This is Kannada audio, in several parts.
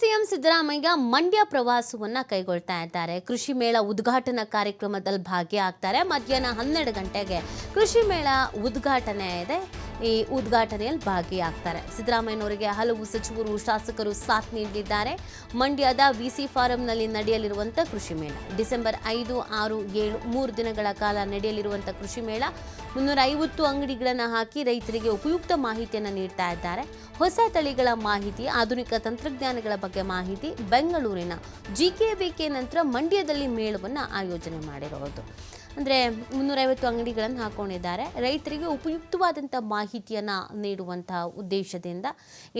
ಸಿಎಂ ಸಿದ್ದರಾಮಯ್ಯ ಮಂಡ್ಯ ಪ್ರವಾಸವನ್ನು ಕೈಗೊಳ್ತಾ ಇದ್ದಾರೆ. ಕೃಷಿ ಮೇಳ ಉದ್ಘಾಟನಾ ಕಾರ್ಯಕ್ರಮದಲ್ಲಿ ಭಾಗಿಯಾಗ್ತಾರೆ. ಮಧ್ಯಾಹ್ನ ಹನ್ನೆರಡು ಗಂಟೆಗೆ ಕೃಷಿ ಮೇಳ ಉದ್ಘಾಟನೆ ಇದೆ. ಈ ಉದ್ಘಾಟನೆಯಲ್ಲಿ ಭಾಗಿಯಾಗ್ತಾರೆ. ಸಿದ್ದರಾಮಯ್ಯನವರಿಗೆ ಹಲವು ಸಚಿವರು, ಶಾಸಕರು ಸಾಥ್ ನೀಡಲಿದ್ದಾರೆ. ಮಂಡ್ಯದ ವಿಸಿ ಫಾರಂನಲ್ಲಿ ನಡೆಯಲಿರುವಂಥ ಕೃಷಿ ಮೇಳ. ಡಿಸೆಂಬರ್ ಐದು, ಆರು, ಏಳು, ಮೂರು ದಿನಗಳ ಕಾಲ ನಡೆಯಲಿರುವಂಥ ಕೃಷಿ ಮೇಳ. ಮುನ್ನೂರ ಐವತ್ತು ಅಂಗಡಿಗಳನ್ನು ಹಾಕಿ ರೈತರಿಗೆ ಉಪಯುಕ್ತ ಮಾಹಿತಿಯನ್ನು ನೀಡ್ತಾ ಇದ್ದಾರೆ. ಹೊಸ ತಳಿಗಳ ಮಾಹಿತಿ, ಆಧುನಿಕ ತಂತ್ರಜ್ಞಾನಗಳ ಬಗ್ಗೆ ಮಾಹಿತಿ, ಬೆಂಗಳೂರಿನ ಜಿಕೆವಿಕೆ ನಂತರ ಮಂಡ್ಯದಲ್ಲಿ ಮೇಳವನ್ನು ಆಯೋಜನೆ ಮಾಡಿರೋದು. ಅಂದರೆ ಮುನ್ನೂರೈವತ್ತು ಅಂಗಡಿಗಳನ್ನು ಹಾಕೊಂಡಿದ್ದಾರೆ. ರೈತರಿಗೆ ಉಪಯುಕ್ತವಾದಂಥ ಮಾಹಿತಿಯನ್ನು ನೀಡುವಂತಹ ಉದ್ದೇಶದಿಂದ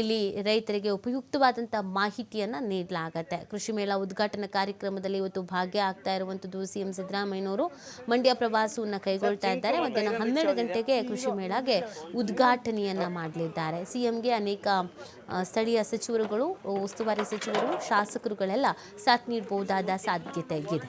ಇಲ್ಲಿ ರೈತರಿಗೆ ಉಪಯುಕ್ತವಾದಂಥ ಮಾಹಿತಿಯನ್ನು ನೀಡಲಾಗತ್ತೆ. ಕೃಷಿ ಮೇಳ ಉದ್ಘಾಟನಾ ಕಾರ್ಯಕ್ರಮದಲ್ಲಿ ಇವತ್ತು ಭಾಗ್ಯ ಆಗ್ತಾ ಇರುವಂಥದ್ದು ಸಿ ಎಂ ಸಿದ್ದರಾಮಯ್ಯನವರು. ಮಂಡ್ಯ ಪ್ರವಾಸವನ್ನು ಕೈಗೊಳ್ತಾ ಇದ್ದಾರೆ. ಮಧ್ಯಾಹ್ನ ಹನ್ನೆರಡು ಗಂಟೆಗೆ ಕೃಷಿ ಮೇಳಗೆ ಉದ್ಘಾಟನೆಯನ್ನು ಮಾಡಲಿದ್ದಾರೆ. ಸಿ ಎಂಗೆ ಅನೇಕ ಸ್ಥಳೀಯ ಸಚಿವರುಗಳು, ಉಸ್ತುವಾರಿ ಸಚಿವರು, ಶಾಸಕರುಗಳೆಲ್ಲ ಸಾಥ್ ನೀಡಬಹುದಾದ ಸಾಧ್ಯತೆ ಇದೆ.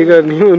ಈಗ ನೀವು